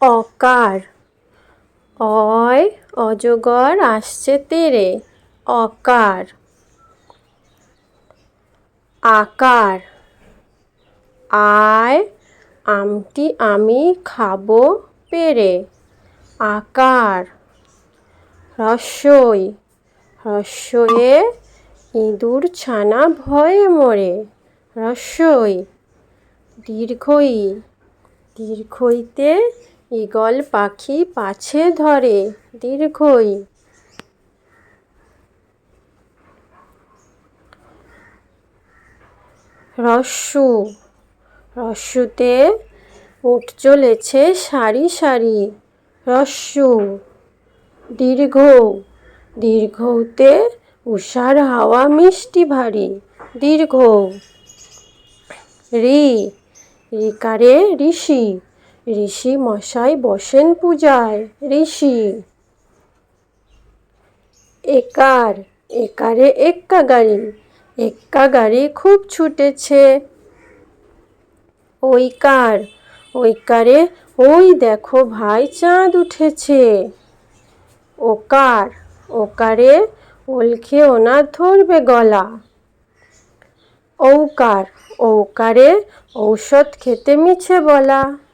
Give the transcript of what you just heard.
অকার। অয়, অজগর আসছে তেরে। অকার। আকার। আয়, আমটি আমি খাব পেরে। আকার। রস্যই রস্যয়ে ইঁদুর ছানা ভয়ে মরে। রস্যই দীর্ঘই। দীর্ঘইতে ঈগল পাখি পাছে ধরে দীর্ঘই। রস্যু, রস্যুতে উঠ চলেছে সারি সারি। রস্যু, দীর্ঘ, দীর্ঘতে উষার হাওয়া মিষ্টি ভারী। দীর্ঘ, রি, রিকারে ঋষি। ঋষি মশাই বসেন পূজায়। ঋষি। একার, একারে এক্কা গাড়ি এক্কা গাড়ি খুব ছুটেছে। ওইকার, ওইকারে, ওই কারে ওই দেখো ভাই, চাঁদ উঠেছে। ওকার, ওকারে ওল খেয়ে ওনার ধরবে গলা। ঔকার, ঔকারে, ঔষধ খেতে মিছে বলা।